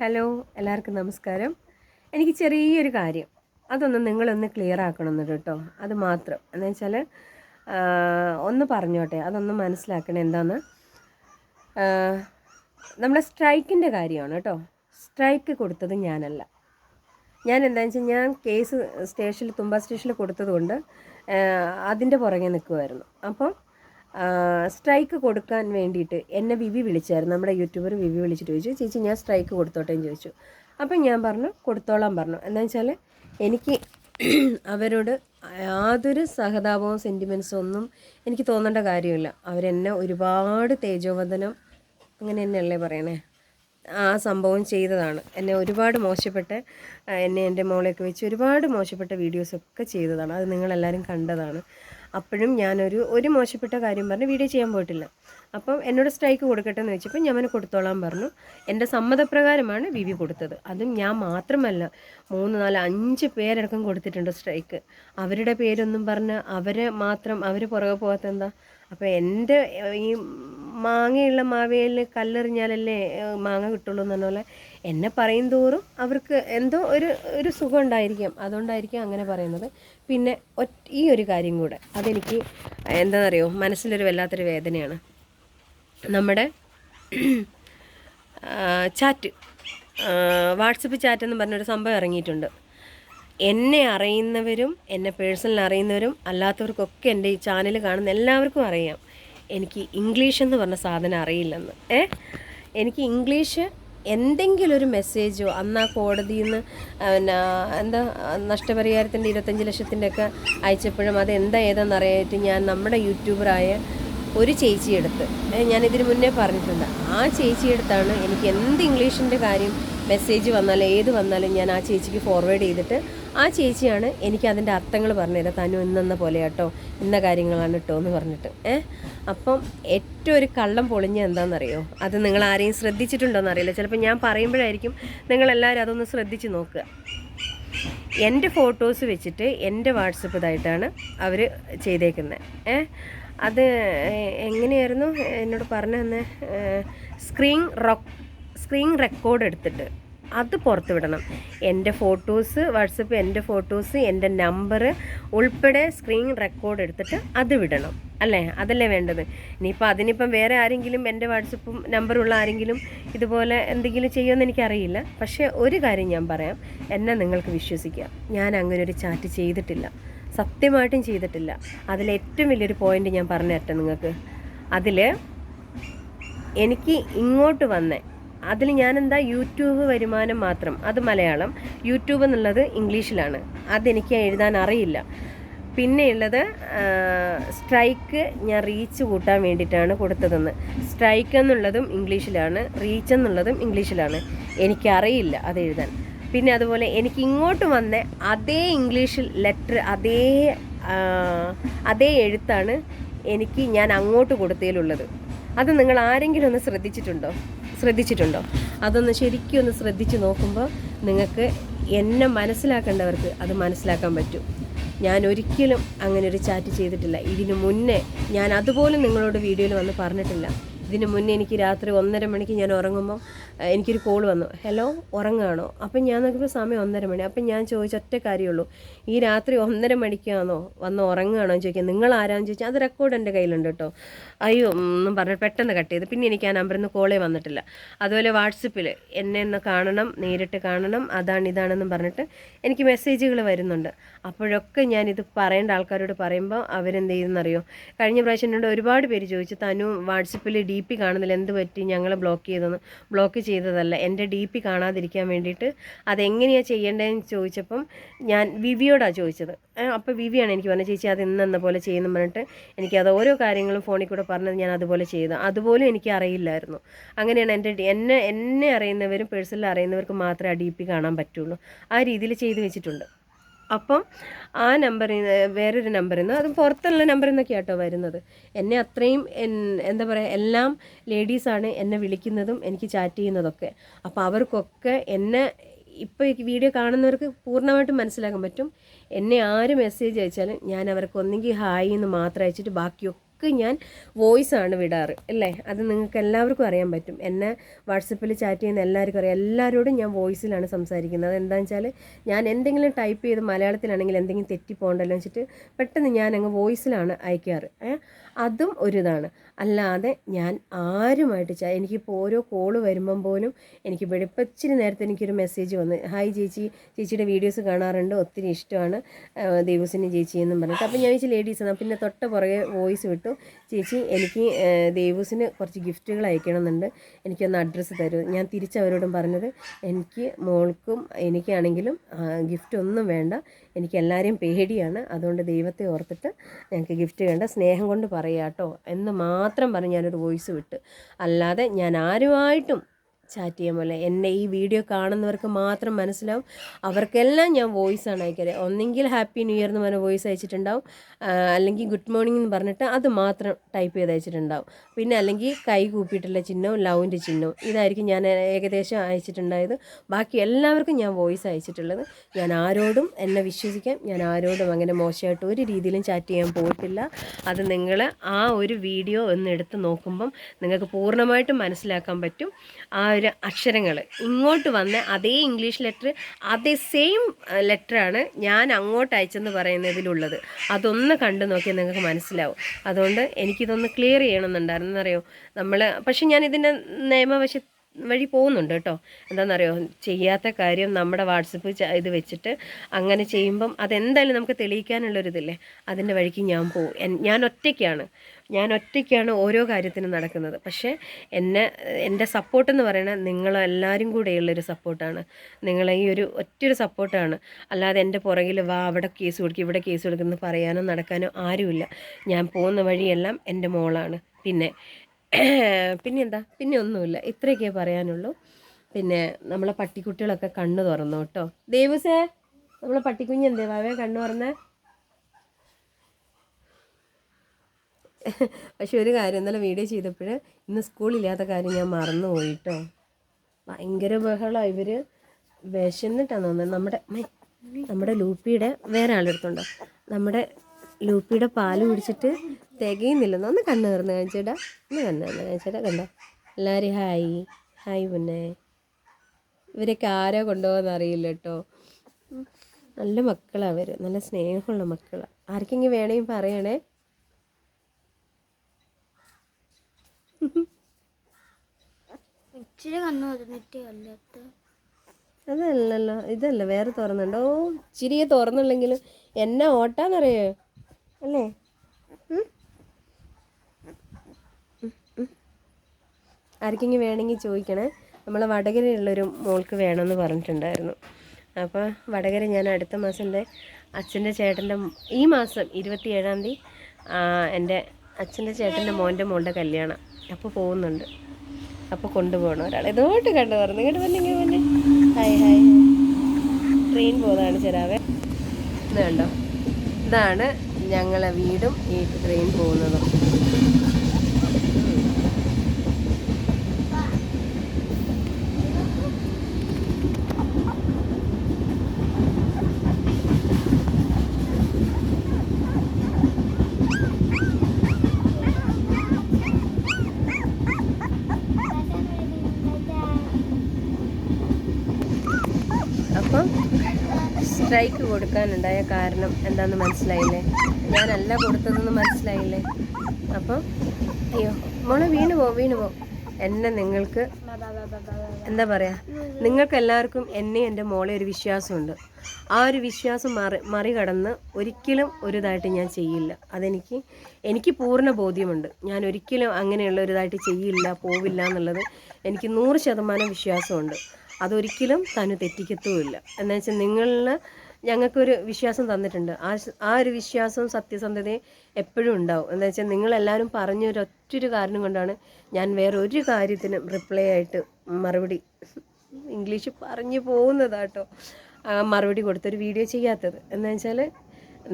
Hello എല്ലാവർക്കും നമസ്കാരം. എനിക്ക് ചെറിയൊരു കാര്യം. അതൊന്ന് നിങ്ങളൊന്ന് ക്ലിയർ ആക്കണമെന്ന് കേട്ടോ. അത് മാത്രം. എന്ന് വെച്ചാൽ ഒന്ന് പറഞ്ഞോട്ടെ. അതൊന്ന് മനസ്സിലാക്കണേ എന്താന്ന്? നമ്മുടെ സ്ട്രൈക്കിന്റെ കാര്യമാണ് കേട്ടോ. സ്ട്രൈക്ക് കൊടുത്തത് ഞാനല്ല. ഞാൻ എന്താണെന്ന് വെച്ചാൽ ഞാൻ കേസ് സ്റ്റേഷനിൽ തുമ്പ സ്റ്റേഷനിൽ കൊടുത്തതുകൊണ്ട് അതിന്റെ പുറകെ നിൽക്കുമായിരുന്നു അപ്പം സ്ട്രൈക്ക് കൊടുക്കാൻ വേണ്ടിയിട്ട് എന്നെ വിവി വിളിച്ചായിരുന്നു. നമ്മുടെ യൂട്യൂബർ വിവി വിളിച്ചിട്ട് ചോദിച്ചു ചേച്ചി ഞാൻ സ്ട്രൈക്ക് കൊടുത്തോട്ടെ? എന്ന് ചോദിച്ചു. അപ്പം ഞാൻ പറഞ്ഞു കൊടുത്തോളാം പറഞ്ഞു. എന്താ വെച്ചാൽ എനിക്ക് അവരോട് യാതൊരു സഹതാപവും സെന്റിമെൻസും ഒന്നും എനിക്ക് തോന്നേണ്ട കാര്യമില്ല. അവരെന്നെ ഒരുപാട് തേജോവദനം അങ്ങനെ തന്നെയല്ലേ പറയണേ? ആ സംഭവം ചെയ്തതാണ്. എന്നെ ഒരുപാട് മോശപ്പെട്ട എന്നെ എന്റെ മോളെയൊക്കെ വെച്ച് ഒരുപാട് മോശപ്പെട്ട വീഡിയോസൊക്കെ ചെയ്തതാണ്. അത് നിങ്ങളെല്ലാവരും കണ്ടതാണ്. അപ്പോഴും ഞാനൊരു ഒരു മോശപ്പെട്ട കാര്യം പറഞ്ഞ് വീഡിയോ ചെയ്യാൻ പോയിട്ടില്ല. അപ്പം എന്നോട് സ്ട്രൈക്ക് കൊടുക്കട്ടെ എന്ന് വെച്ചപ്പോൾ ഞാൻ അവനെ കൊടുത്തോളാൻ പറഞ്ഞു. എന്റെ സമ്മതപ്രകാരമാണ് വി വി കൊടുത്തത്. അതും ഞാൻ മാത്രമല്ല മൂന്ന് നാല് അഞ്ച് പേരടക്കം കൊടുത്തിട്ടുണ്ട് സ്ട്രൈക്ക് അവരുടെ പേരൊന്നും പറഞ്ഞ് അവരെ മാത്രം അവർ പുറകെ പോകാത്ത എന്താ അപ്പോൾ എന്റെ ഈ മാങ്ങയുള്ള മാവേലിൽ കല്ലെറിഞ്ഞാലല്ലേ മാങ്ങ കിട്ടുള്ളൂ എന്ന് പോലെ എന്നെ പറയും തോറും അവർക്ക് എന്തോ ഒരു ഒരു സുഖം ഉണ്ടായിരിക്കാം അതുകൊണ്ടായിരിക്കും അങ്ങനെ പറയുന്നത്. പിന്നെ ഈ ഒരു കാര്യം കൂടെ. അതെനിക്ക് എന്താണെന്നറിയോ മനസ്സിലൊരു വല്ലാത്തൊരു വേദനയാണ്. നമ്മുടെ ചാറ്റ് വാട്സപ്പ് ചാറ്റ് എന്ന് പറഞ്ഞൊരു സംഭവം ഇറങ്ങിയിട്ടുണ്ട്. എന്നെ അറിയുന്നവരും എന്നെ പേഴ്സണൽ അറിയുന്നവരും അല്ലാത്തവർക്കൊക്കെ എന്റെ ഈ ചാനൽ കാണുന്ന എല്ലാവർക്കും അറിയാം. എനിക്ക് ഇംഗ്ലീഷ് എന്ന് പറഞ്ഞ സാധനം അറിയില്ലെന്ന്. ഏ? എനിക്ക് ഇംഗ്ലീഷ് എന്തെങ്കിലും ഒരു മെസ്സേജോ അന്ന് ആ കോടതിയിൽ നിന്ന് പിന്നെ എന്താ നഷ്ടപരിഹാരത്തിന്റെ ഇരുപത്തഞ്ച് ലക്ഷത്തിന്റെ ഒക്കെ അയച്ചപ്പോഴും അത് എന്താ ഏതാണെന്ന് അറിയാനായിട്ട് ഞാൻ നമ്മുടെ യൂട്യൂബറായ ഒരു ചേച്ചിയെടുത്ത് ഞാൻ ഇതിനു മുന്നേ പറഞ്ഞിട്ടുണ്ട്. ആ ചേച്ചിയെടുത്താണ് എനിക്ക് എന്ത് ഇംഗ്ലീഷിന്റെ കാര്യം മെസ്സേജ് വന്നാലും ഏത് വന്നാലും ഞാൻ ആ ചേച്ചിക്ക് ഫോർവേഡ് ചെയ്തിട്ട് ആ ചേച്ചിയാണ് എനിക്ക് അതിന്റെ അർത്ഥങ്ങൾ പറഞ്ഞുതരാം തനു ഇന്നെന്ന പോലെ കേട്ടോ ഇന്ന കാര്യങ്ങളാണ് കേട്ടോ എന്ന് പറഞ്ഞിട്ട്. ഏഹ് അപ്പം ഏറ്റവും ഒരു കള്ളം പൊളിഞ്ഞ എന്താണെന്നറിയോ അത് നിങ്ങൾ ആരെയും ശ്രദ്ധിച്ചിട്ടുണ്ടോയെന്ന് അറിയില്ല. ചിലപ്പോൾ ഞാൻ പറയുമ്പോഴായിരിക്കും നിങ്ങളെല്ലാവരും അതൊന്ന് ശ്രദ്ധിച്ച് നോക്കുക. എന്റെ ഫോട്ടോസ് വെച്ചിട്ട് എന്റെ വാട്സപ്പ് ഇതായിട്ടാണ് അവർ ചെയ്തേക്കുന്നത് ഏ? അത് എങ്ങനെയായിരുന്നു എന്നോട് പറഞ്ഞു തന്നെ? സ്ക്രീൻ റൊക്ക് സ്ക്രീൻ റെക്കോർഡ് എടുത്തിട്ട് അത് പുറത്ത് വിടണം. എന്റെ ഫോട്ടോസ് വാട്സപ്പ് എന്റെ ഫോട്ടോസ് എന്റെ നമ്പർ ഉൾപ്പെടെ സ്ക്രീൻ റെക്കോർഡ് എടുത്തിട്ട് അത് വിടണം. അല്ലേ? അതല്ലേ വേണ്ടത്? ഇനിയിപ്പോൾ അതിനിപ്പം വേറെ ആരെങ്കിലും എന്റെ വാട്സപ്പും നമ്പറുള്ള ആരെങ്കിലും ഇതുപോലെ എന്തെങ്കിലും ചെയ്യുമെന്ന് എനിക്കറിയില്ല. പക്ഷേ ഒരു കാര്യം ഞാൻ പറയാം. എന്നെ നിങ്ങൾക്ക് വിശ്വസിക്കാം. ഞാൻ അങ്ങനെ ഒരു ചാറ്റ് ചെയ്തിട്ടില്ല. സത്യമായിട്ടും ചെയ്തിട്ടില്ല. അതിൽ ഏറ്റവും വലിയൊരു പോയിന്റ് ഞാൻ പറഞ്ഞു തരട്ടെ നിങ്ങൾക്ക്. അതിൽ എനിക്ക് ഇങ്ങോട്ട് വന്നേ. അതിൽ ഞാനെന്താ യൂട്യൂബ് വരുമാനം മാത്രം അത് മലയാളം. യൂട്യൂബ് എന്നുള്ളത് ഇംഗ്ലീഷിലാണ്. അതെനിക്ക് എഴുതാൻ അറിയില്ല. പിന്നെയുള്ളത് സ്ട്രൈക്ക് ഞാൻ റീച്ച് കൂട്ടാൻ വേണ്ടിയിട്ടാണ് കൊടുത്തതെന്ന്. സ്ട്രൈക്ക് എന്നുള്ളതും ഇംഗ്ലീഷിലാണ് റീച്ച് എന്നുള്ളതും ഇംഗ്ലീഷിലാണ്. എനിക്കറിയില്ല അത് എഴുതാൻ. പിന്നെ അതുപോലെ എനിക്ക് ഇങ്ങോട്ട് വന്ന അതേ ഇംഗ്ലീഷിൽ ലെറ്റർ അതേ അതേ എഴുത്താണ് എനിക്ക് ഞാൻ അങ്ങോട്ട് കൊടുത്തതിലുള്ളത്. അത് നിങ്ങൾ ആരെങ്കിലും ഒന്ന് ശ്രദ്ധിച്ചിട്ടുണ്ടോ? ശ്രദ്ധിച്ചിട്ടുണ്ടോ? അതൊന്ന് ശരിക്കും ഒന്ന് ശ്രദ്ധിച്ച് നോക്കുമ്പോൾ നിങ്ങൾക്ക് എന്നെ മനസ്സിലാക്കേണ്ടവർക്ക് അത് മനസ്സിലാക്കാൻ പറ്റും. ഞാൻ ഒരിക്കലും അങ്ങനെ ഒരു ചാറ്റ് ചെയ്തിട്ടില്ല. ഇതിനു മുന്നേ ഞാൻ അതുപോലും നിങ്ങളോട് വീഡിയോയിൽ വന്ന് പറഞ്ഞിട്ടില്ല. ഇതിന് മുന്നേ എനിക്ക് രാത്രി ഒന്നര മണിക്ക് ഞാൻ ഉറങ്ങുമ്പോൾ എനിക്കൊരു കോൾ വന്നു. ഹലോ ഉറങ്ങുകയാണോ? അപ്പം ഞാൻ നോക്കിയപ്പോൾ സമയം ഒന്നര മണി. അപ്പം ഞാൻ ചോദിച്ച ഒറ്റ കാര്യമുള്ളൂ. ഈ രാത്രി ഒന്നര മണിക്കാണോ വന്ന് ഉറങ്ങുകയാണോ എന്ന് നിങ്ങൾ ആരാന്ന് ചോദിച്ചാൽ അത് റെക്കോർഡ് എന്റെ കയ്യിലുണ്ട് കേട്ടോ. അയ്യോ ഒന്നും പറഞ്ഞ് പെട്ടെന്ന് കട്ട് ചെയ്ത്. പിന്നെ എനിക്ക് ആ നമ്പറിൽ നിന്ന് കോളേ വന്നിട്ടില്ല. അതുപോലെ വാട്സപ്പിൽ എന്നെ ഒന്ന് കാണണം നേരിട്ട് കാണണം അതാണ് ഇതാണെന്നും പറഞ്ഞിട്ട് എനിക്ക് മെസ്സേജുകൾ വരുന്നുണ്ട്. അപ്പോഴൊക്കെ ഞാനിത് പറയേണ്ട ആൾക്കാരോട് പറയുമ്പോൾ അവരെന്ത് ചെയ്യുന്നറിയോ? കഴിഞ്ഞ പ്രാവശ്യം എന്നോട് ഒരുപാട് പേര് ചോദിച്ചു തനു വാട്സപ്പിൽ ഡി പി കാണുന്നില്ല. എന്ത് പറ്റി? ഞങ്ങൾ ബ്ലോക്ക് ചെയ്തെന്ന് ബ്ലോക്ക് ചെയ്തതല്ല. എന്റെ ഡി പി കാണാതിരിക്കാൻ വേണ്ടിയിട്ട് അതെങ്ങനെയാണ് ചെയ്യേണ്ടതെന്ന് ചോദിച്ചപ്പം ഞാൻ വിവിയോടാണ് ചോദിച്ചത്. അപ്പോൾ വിവിയാണ് എനിക്ക് പറഞ്ഞത് ചേച്ചി അത് ഇന്നെന്ന പോലെ ചെയ്യുന്നു പറഞ്ഞിട്ട് എനിക്കത് ഓരോ കാര്യങ്ങളും ഫോണിൽ കൂടെ പറഞ്ഞത് ഞാൻ അതുപോലെ ചെയ്തു. അതുപോലും എനിക്ക് അറിയില്ലായിരുന്നു. അങ്ങനെയാണ് എന്റെ എന്നെ എന്നെ അറിയുന്നവരും പേഴ്സണൽ അറിയുന്നവർക്ക് മാത്രമേ ആ ഡി പി കാണാൻ പറ്റുള്ളൂ. ആ രീതിയിൽ ചെയ്തു വെച്ചിട്ടുണ്ട്. അപ്പം ആ നമ്പറിൽ നിന്ന് വേറൊരു നമ്പറിൽ നിന്ന് അതും പുറത്തുള്ള നമ്പറിൽ നിന്നൊക്കെ ആട്ടോ വരുന്നത്. എന്നെ അത്രയും എന്താ പറയുക എല്ലാം ലേഡീസാണ് എന്നെ വിളിക്കുന്നതും എനിക്ക് ചാറ്റ് ചെയ്യുന്നതൊക്കെ. അപ്പോൾ അവർക്കൊക്കെ എന്നെ ഇപ്പോൾ ഈ വീഡിയോ കാണുന്നവർക്ക് പൂർണമായിട്ടും മനസ്സിലാക്കാൻ പറ്റും. എന്നെ ആര് മെസ്സേജ് അയച്ചാലും ഞാൻ അവർക്ക് ഒന്നെങ്കിൽ ഹായ് എന്ന് മാത്രം അയച്ചിട്ട് ബാക്കിയൊക്കെ ഒക്കെ ഞാൻ വോയിസ് ആണ് വിടാറ് അല്ലേ? അത് നിങ്ങൾക്ക് എല്ലാവർക്കും അറിയാൻ പറ്റും. എന്നെ വാട്സപ്പിൽ ചാറ്റ് ചെയ്യുന്ന എല്ലാവർക്കും അറിയാം. എല്ലാവരോടും ഞാൻ വോയിസിലാണ് സംസാരിക്കുന്നത്. എന്താണെന്ന് വെച്ചാൽ ഞാൻ എന്തെങ്കിലും ടൈപ്പ് ചെയ്ത് മലയാളത്തിലാണെങ്കിൽ എന്തെങ്കിലും തെറ്റിപ്പോണ്ടല്ലോ വെച്ചിട്ട് പെട്ടെന്ന് ഞാൻ അങ്ങ് വോയിസിലാണ് അയക്കാറ്. അതും ഒരിതാണ്. അല്ലാതെ ഞാൻ ആരുമായിട്ട് ചാ എനിക്കിപ്പോൾ ഓരോ കോൾ വരുമ്പം പോലും എനിക്ക് വെളുപ്പച്ചിന് നേരത്തെ എനിക്കൊരു മെസ്സേജ് വന്ന് ഹായ് ചേച്ചി ചേച്ചിയുടെ വീഡിയോസ് കാണാറുണ്ട് ഒത്തിരി ഇഷ്ടമാണ് ദേവസിന് ചേച്ചി എന്നും പറഞ്ഞിട്ട്. അപ്പോൾ ഞാൻ ചേച്ചി ലേഡീസ് ആണ് പിന്നെ തൊട്ട പുറകെ വോയിസ് വിട്ടു ചേച്ചി എനിക്ക് ദേവസിന് കുറച്ച് ഗിഫ്റ്റുകൾ അയക്കണമെന്നുണ്ട് എനിക്കൊന്ന് അഡ്രസ്സ് തരൂ. ഞാൻ തിരിച്ചവരോടും പറഞ്ഞത് എനിക്ക് മോൾക്കും എനിക്കാണെങ്കിലും ഗിഫ്റ്റ് ഒന്നും വേണ്ട എനിക്ക് എല്ലാവരെയും പേടിയാണ്. അതുകൊണ്ട് ദൈവത്തെ ഓർത്തിട്ട് ഞങ്ങൾക്ക് ഗിഫ്റ്റ് വേണ്ട. സ്നേഹം കൊണ്ട് പറയാട്ടോ എന്ന് മാത്രം പറഞ്ഞ് ഞാനൊരു വോയിസ് വിട്ട്. അല്ലാതെ ഞാൻ ആരുമായിട്ടും ചാറ്റ് ചെയ്യാൻ പോലെ. എന്നെ ഈ വീഡിയോ കാണുന്നവർക്ക് മാത്രം മനസ്സിലാവും. അവർക്കെല്ലാം ഞാൻ വോയിസ് ആണ് അയക്കൽ. ഒന്നെങ്കിൽ ഹാപ്പി ന്യൂ ഇയർ എന്ന് പറഞ്ഞ വോയിസ് അയച്ചിട്ടുണ്ടാവും. അല്ലെങ്കിൽ ഗുഡ് മോർണിംഗ് എന്ന് പറഞ്ഞിട്ട് അത് മാത്രം ടൈപ്പ് ചെയ്ത് അയച്ചിട്ടുണ്ടാവും. പിന്നെ അല്ലെങ്കിൽ കൈ കൂപ്പിയിട്ടുള്ള ചിഹ്നവും ലവിന്റെ ചിഹ്നവും ഇതായിരിക്കും ഞാൻ ഏകദേശം അയച്ചിട്ടുണ്ടായത്. ബാക്കി എല്ലാവർക്കും ഞാൻ വോയിസ് അയച്ചിട്ടുള്ളത്. ഞാൻ ആരോടും എന്നെ വിശ്വസിക്കാം ഞാൻ ആരോടും അങ്ങനെ മോശമായിട്ട് ഒരു രീതിയിലും ചാറ്റ് ചെയ്യാൻ പോയിട്ടില്ല. അത് നിങ്ങൾ ആ ഒരു വീഡിയോ ഒന്ന് എടുത്ത് നോക്കുമ്പം നിങ്ങൾക്ക് പൂർണമായിട്ടും മനസ്സിലാക്കാൻ പറ്റും. ആ ഒരു അക്ഷരങ്ങൾ. ഇങ്ങോട്ട് വന്ന അതേ ഇംഗ്ലീഷ് ലെറ്റർ അതേ സെയിം ലെറ്ററാണ് ഞാൻ അങ്ങോട്ട് അയച്ചെന്ന് പറയുന്നതിലുള്ളത്. അതൊന്ന് കണ്ടു നോക്കിയാൽ നിങ്ങൾക്ക് മനസ്സിലാവും. അതുകൊണ്ട് എനിക്കിതൊന്ന് ക്ലിയർ ചെയ്യണമെന്നുണ്ടായിരുന്നു. എന്നറിയോ? നമ്മൾ പക്ഷെ ഞാൻ ഇതിന്റെ നിയമവശ വഴി പോകുന്നുണ്ട് കേട്ടോ. എന്താണെന്നറിയോ ചെയ്യാത്ത കാര്യം നമ്മുടെ വാട്സപ്പ് ഇത് വെച്ചിട്ട് അങ്ങനെ ചെയ്യുമ്പം അതെന്തായാലും നമുക്ക് തെളിയിക്കാനുള്ളൊരിതില്ലേ? അതിന്റെ വഴിക്ക് ഞാൻ പോകും ഞാൻ ഒറ്റയ്ക്കാണ്. ഞാൻ ഒറ്റയ്ക്കാണ് ഓരോ കാര്യത്തിനും നടക്കുന്നത്. പക്ഷേ എന്നെ എന്റെ സപ്പോർട്ടെന്ന് പറയുന്നത് നിങ്ങളെല്ലാവരും കൂടെയുള്ളൊരു സപ്പോർട്ടാണ്. നിങ്ങളെ ഈ ഒരു ഒറ്റൊരു സപ്പോർട്ടാണ്. അല്ലാതെ എന്റെ പുറകിൽ വാ അവിടെ കേസ് കൊടുക്കും ഇവിടെ കേസ് കൊടുക്കുമെന്ന് പറയാനോ നടക്കാനോ ആരുമില്ല. ഞാൻ പോകുന്ന വഴിയെല്ലാം എന്റെ മോളാണ്. പിന്നെ പിന്നെ എന്താ? പിന്നെ ഒന്നുമില്ല. ഇത്രയൊക്കെ പറയാനുള്ളൂ. പിന്നെ നമ്മളെ പട്ടിക്കുട്ടികളൊക്കെ കണ്ണു തുറന്നു കേട്ടോ. ദേവസേ നമ്മളെ പട്ടിക്കുഞ്ഞ് എന്തേ വാവേ കണ്ണു തുറന്നേ? പക്ഷെ ഒരു കാര്യം ഇന്നലെ വീഡിയോ ചെയ്തപ്പോൾ ഇന്ന് സ്കൂളില്ലാത്ത കാര്യം ഞാൻ മറന്നു പോയിട്ടോ ഭയങ്കര ബഹളമാണ് ഇവർ വിശന്നിട്ടാണ് തോന്നുന്നത്. നമ്മുടെ നമ്മുടെ ലൂപ്പിയുടെ വേറെ ആളെടുത്തുണ്ടോ നമ്മുടെ ലൂപ്പിയുടെ പാൽ കുടിച്ചിട്ട് തികയുന്നില്ലെന്ന് ഒന്ന് കണ്ണ് തുറന്ന് കാണിച്ചേട്ടാ ഒന്ന് കണ്ണ് തുറന്ന് കാണിച്ചേട്ടാ കണ്ടോ? എല്ലാവരും ഹായ്. ഹായ് പിന്നെ. ഇവരൊക്കെ ആരോ കൊണ്ടുപോകുന്ന അറിയില്ല കേട്ടോ. നല്ല മക്കളാണ് അവർ നല്ല സ്നേഹമുള്ള മക്കളാണ് ആർക്കെങ്കിലും വേണമെങ്കിൽ പറയണേ. ഇച്ചിരി കണ്ണു തുറന്നിട്ട് അല്ലാത്ത അതല്ലല്ലോ ഇതല്ല വേറെ തുറന്നുണ്ടോ? ഇച്ചിരിയെ തുറന്നുള്ളെങ്കിലും എന്നാ ഓട്ടാന്നറിയോ? അല്ലേ? ആർക്കെങ്കിലും വേണമെങ്കിൽ ചോദിക്കണേ. നമ്മൾ വടകരയുള്ളൊരു മോൾക്ക് വേണമെന്ന് പറഞ്ഞിട്ടുണ്ടായിരുന്നു. അപ്പോൾ വടകര ഞാൻ അടുത്ത മാസം എന്റെ അച്ഛന്റെ ചേട്ടന്റെ ഈ മാസം ഇരുപത്തി ഏഴാം തീയതി എന്റെ അച്ഛന്റെ ചേട്ടന്റെ മോന്റെ മോളുടെ കല്യാണം. അപ്പോൾ പോകുന്നുണ്ട്. അപ്പോൾ കൊണ്ടുപോകണം ഒരാൾ ഇതോട്ട് കണ്ടു? പറഞ്ഞു ഇങ്ങോട്ട് വന്നെ ഇങ്ങനെ വന്നെ. Hi hi. ട്രെയിൻ പോകുന്നതാണ് ചേരാവേ. ഇത് കണ്ടോ? ഇതാണ് ഞങ്ങളെ വീടും ഈ ട്രെയിൻ പോകുന്നതും. അപ്പം സ്ട്രൈക്ക് കൊടുക്കാനുണ്ടായ കാരണം എന്താണെന്ന് മനസ്സിലായില്ലേ? ഞാനല്ല കൊടുത്തതെന്ന് മനസ്സിലായില്ലേ? അപ്പം അയ്യോ മോളെ വീണ് പോ വീണ് പോ. എന്നെ നിങ്ങൾക്ക് എന്താ പറയുക നിങ്ങൾക്ക് എല്ലാവർക്കും എന്നെ എന്റെ മോളെ ഒരു വിശ്വാസമുണ്ട്. ആ ഒരു വിശ്വാസം മറി മറികടന്ന് ഒരിക്കലും ഒരിതായിട്ട് ഞാൻ ചെയ്യില്ല. അതെനിക്ക് എനിക്ക് പൂർണ ബോധ്യമുണ്ട്. ഞാൻ ഒരിക്കലും അങ്ങനെയുള്ള ഒരിതായിട്ട് ചെയ്യില്ല പോവില്ല എന്നുള്ളത് എനിക്ക് നൂറ് ശതമാനം വിശ്വാസമുണ്ട്. അതൊരിക്കലും തന്നു തെറ്റിക്കത്തുമില്ല. എന്ന് വെച്ചാൽ നിങ്ങളിൽ ഞങ്ങൾക്കൊരു വിശ്വാസം തന്നിട്ടുണ്ട്. ആ ആ ഒരു വിശ്വാസവും സത്യസന്ധതയും എപ്പോഴും ഉണ്ടാവും. എന്താ വെച്ചാൽ നിങ്ങളെല്ലാവരും പറഞ്ഞ ഒരു ഒറ്റൊരു കാരണം കൊണ്ടാണ് ഞാൻ വേറെ ഒരു കാര്യത്തിനും റിപ്ലൈ ആയിട്ട് മറുപടി ഇംഗ്ലീഷ് പറഞ്ഞു പോകുന്നതാട്ടോ. മറുപടി കൊടുത്തൊരു വീഡിയോ ചെയ്യാത്തത്. എന്താ വെച്ചാൽ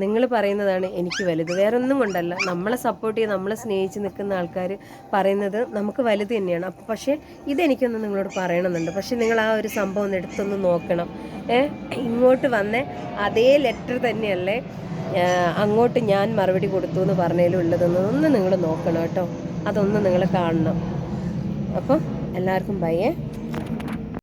നിങ്ങൾ പറയുന്നതാണ് എനിക്ക് വലുത്. വേറെ ഒന്നും കൊണ്ടല്ല. നമ്മളെ സപ്പോർട്ട് ചെയ്ത് നമ്മളെ സ്നേഹിച്ച് നിൽക്കുന്ന ആൾക്കാർ പറയുന്നത് നമുക്ക് വലുത് തന്നെയാണ്. അപ്പം പക്ഷേ ഇതെനിക്കൊന്ന് നിങ്ങളോട് പറയണമെന്നുണ്ട്. പക്ഷേ നിങ്ങൾ ആ ഒരു സംഭവം ഒന്ന് എടുത്തൊന്ന് നോക്കണം. ഇങ്ങോട്ട് വന്ന അതേ ലെറ്റർ തന്നെയല്ലേ അങ്ങോട്ട് ഞാൻ മറുപടി കൊടുത്തു എന്ന് പറഞ്ഞതിലും ഉള്ളതെന്ന് ഒന്ന് നിങ്ങൾ നോക്കണം കേട്ടോ. അതൊന്ന് നിങ്ങൾ കാണണം. അപ്പം എല്ലാവർക്കും ബൈയേ